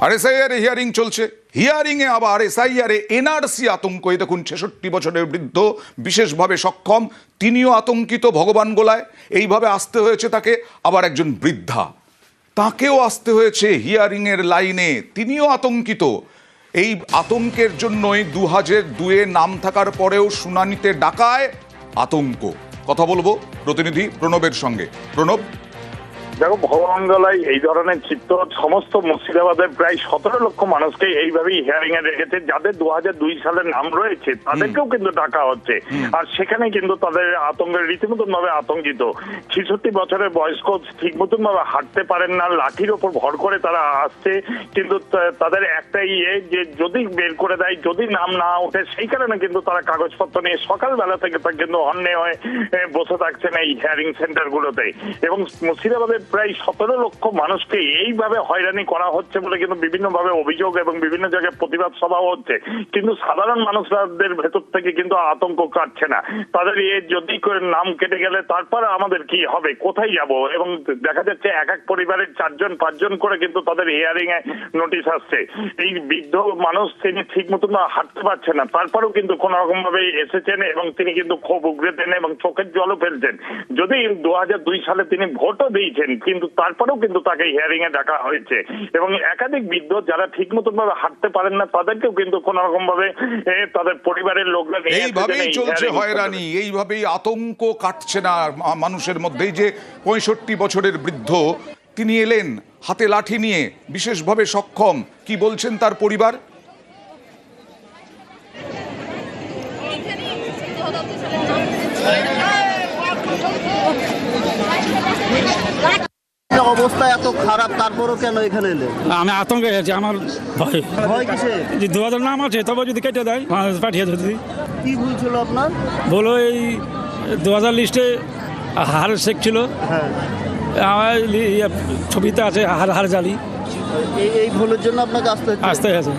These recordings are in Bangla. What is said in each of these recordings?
আর এসআইআর হিয়ারিং চলছে। হিয়ারিং এ আবার এসআইআর এনআরসি আতঙ্ক। এই দেখুন, ছেষট্টি বছরের বৃদ্ধ, বিশেষভাবে সক্ষম, তিনিও আতঙ্কিত ভগবান গোলায়। এইভাবে আসতে হয়েছে তাকে। আবার একজন বৃদ্ধা। তাকেও আসতে হয়েছে হিয়ারিং এর লাইনে তিনিও আতঙ্কিত। এই আতঙ্কের জন্যই দু হাজার দুয়ে নাম থাকার পরেও শুনানিতে ডাকায় আতঙ্ক। কথা বলব প্রতিনিধি প্রণবের সঙ্গে। প্রণব দেখো ভগবান গলায় এই ধরনের চিত্র সমস্ত মুর্শিদাবাদের প্রায় সতেরো লক্ষ মানুষকে এইভাবেই হিয়ারিং এ রেখেছে যাদের দু হাজার দুই সালের নাম রয়েছে তাদেরকেও কিন্তু ডাকা হচ্ছে। আর সেখানে কিন্তু তাদের আতঙ্কের রীতিমতন ভাবে আতঙ্কিত। ছেষট্টি বছরের বয়স্ক ঠিক মতন ভাবে হাঁটতে পারেন না লাঠির ওপর ভর করে তারা আসছে কিন্তু তাদের একটাই ইয়ে যে যদি বের করে দেয় যদি নাম না ওঠে সেই কারণে কিন্তু তারা কাগজপত্র নিয়ে সকালবেলা থেকে কিন্তু অন্যায় হয়ে বসে থাকছেন এই হিয়ারিং সেন্টার গুলোতে। এবং মুর্শিদাবাদের প্রায় সতেরো লক্ষ মানুষকে এইভাবে হয়রানি করা হচ্ছে বলে কিন্তু বিভিন্নভাবে অভিযোগ এবং বিভিন্ন জায়গায় প্রতিবাদ সভাও হচ্ছে। কিন্তু সাধারণ মানুষদের ভেতর থেকে কিন্তু আতঙ্ক কাটছে না। তাদের এ যদি নাম কেটে গেলে তারপর আমাদের কি হবে? কোথায় যাব? এবং দেখা যাচ্ছে এক এক পরিবারের চারজন, পাঁচজন করে কিন্তু তাদের হিয়ারিং এ নোটিশ আসছে। এই বৃদ্ধ মানুষ তিনি ঠিক মতন হাঁটতে পারছে না। তারপরেও কিন্তু কোন রকম ভাবে এসেছেন এবং তিনি কিন্তু ক্ষোভ উগড়েতেন এবং চোখের জলও ফেলছেন। যদি দু সালে তিনি ভোটও দিয়েছেন কিন্তু তারপরেও কিন্তু তাকে হিয়ারিং এ ডাকা হয়েছে। এবং একাধিক বৃদ্ধ যারা ঠিক মতন ভাবে হাঁটতে পারেন না তাদেরকেও কিন্তু কোন রকম ভাবে তাদের পরিবারের লোকরা এইভাবেই এই চলছে হয়রানি এইভাবেই আতঙ্ক কাটছে না মানুষের মধ্যেই যে পঁয়ষট্টি বছরের বৃদ্ধ তিনি এলেন হাতে লাঠি নিয়ে বিশেষভাবে সক্ষম। কি বলছেন তার পরিবার? অবস্থা এত খারাপ তারপরও কেন এখানে এলে? আমি আতঙ্কে আছি আমার ভয়। ভয় কিসে যে দু হাজার নাম আছে তবে যদি কেটে দেয় পাঠিয়ে যদি কি ভুল ছিল আপনার? বলো এই দু হাজার লিস্টে হার শেখ ছিল। হ্যাঁ। আমার ইয়ে ছবিতে আছে হার হার জালি। এই এই ভুলের জন্য আপনাকে আসতে আসতে আছে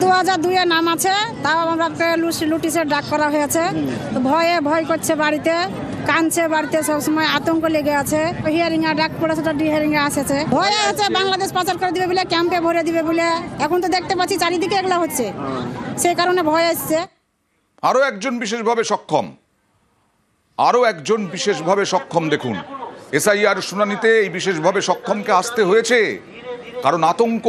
দু হাজার দুয়ে নাম আছে তাও আমাকে লুসি লুটিসের ডাক করা হয়েছে। তো ভয়ে ভয় করছে বাড়িতে। কানছে বাড়িতে সবসময় আতঙ্ক লেগে আছে। হিয়ারিং এ ডাক পড়েছে, তো ডিহিয়ারিং এ আসেছে। ভয়ে আছে বাংলাদেশ পাচার করে দিবে বলে ক্যাম্পে ভরে দিবে বলে। এখন তো দেখতে পাচ্ছি চারিদিকে এগুলো হচ্ছে। সেই কারণে ভয় আসছে আরও একজন বিশেষভাবে সক্ষম। আরও একজন বিশেষভাবে সক্ষম দেখুন। এসআইআর শুনানিতে এই বিশেষভাবে সক্ষমকে আসতে হয়েছে। কারণ আতঙ্ক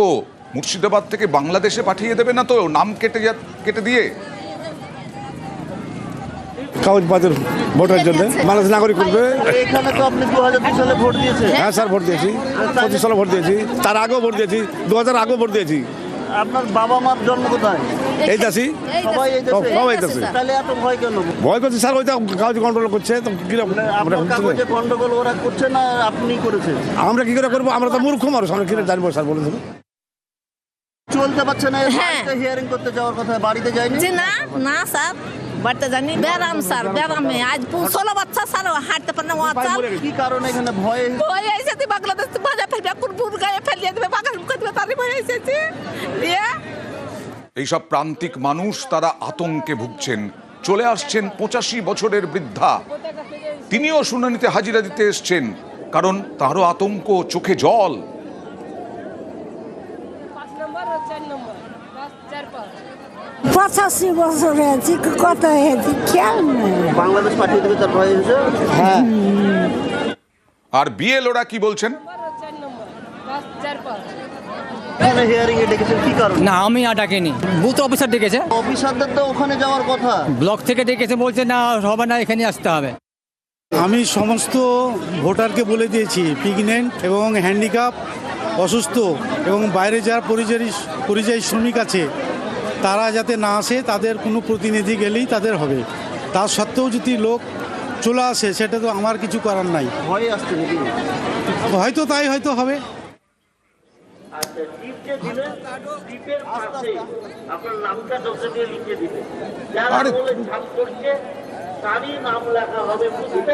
মুর্শিদাবাদ থেকে বাংলাদেশে পাঠিয়ে দেবে না তো, নাম কেটে কেটে দিয়ে। কাগজপত্র ভোটের জন্য। বাংলাদেশ নাগরিক করবে। এখানে তো আপনি দু হাজার দুই সালে ভোট দিয়েছেন। হ্যাঁ স্যার ভোট দিয়েছি। পঁচিশ সালে ভোট দিয়েছি। তার আগেও ভোট দিয়েছি। দু হাজার আগেও ভোট দিয়েছি। আপনার বাবা মার জন্ম কোথায়? এই চাষি সবাই এই দেশে। তাহলে এত ভয় কেন? ভয় করছি স্যার ওইটা কাগজ কন্ট্রোল করছে তো কীরকম আমরা কাগজে গন্ডগোল ওরা করছে না আপনি করেছেন? আমরা কি করে করব? আমরা তো মূর্খ মানুষ আমরা কি করে জানব স্যার বলে দেবো চলতে পারছে না হ্যাঁ। হিয়ারিং করতে যাওয়ার কথা বাড়িতে যায়নি? না না স্যার। বাড়িতে জানি ব্যারাম স্যার ব্যারামে আজ ষোলো বাচ্চা স্যার হাঁটতে পারে না ওয়াচাল কি কারণে এখানে ভয়ে ভয় এসেছি বাংলাদেশ বাজা ফেলবে কুরপুর গায়ে ফেলিয়ে দেবে বাগান মুখে দেবে তারই ভয় এসেছি দিয়ে এইসব প্রান্তিক মানুষ তারা আতঙ্কে ভুগছেন। চলে আসছেন পঁচাশি বছরের বৃদ্ধা। তিনিও শুনানিতে হাজিরা দিতে এসছেন কারণ তারও আতঙ্ক চোখে জল। পঁচাশি বছর হয়েছে কত হয়েছে? খেয়াল নেই বাংলাদেশ পাঠিয়ে দেবে তার ভয় হয়েছে হ্যাঁ। আর বিএলওরা কি বলছেন? এখানে হিয়ারিং এ ডেকেছেন কি কারণে? না আমি আর ডাকিনি। বুথ অফিসার ডেকেছে। অফিসারদের তো ওখানে যাওয়ার কথা। ব্লক থেকে ডেকেছে বলছে না হবে না এখানে আসতে হবে। আমি সমস্ত ভোটারকে বলে দিয়েছি প্রেগনেন্ট এবং হ্যান্ডিক্যাপ। অসুস্থ এবং বাইরে যারা পরিযায়ী পরিযায়ী শ্রমিক আছে তারা যাতে না আসে তাদের কোনো প্রতিনিধি গেলেই তাদের হবে। তা সত্ত্বেও যদি লোক চলে আসে সেটা তো আমার কিছু করার নাই। হয়তো তাই হয়তো হবে। আপনার নামটা লিখে দিবে যারা আরে- করছে তারই নাম লেখা হবে।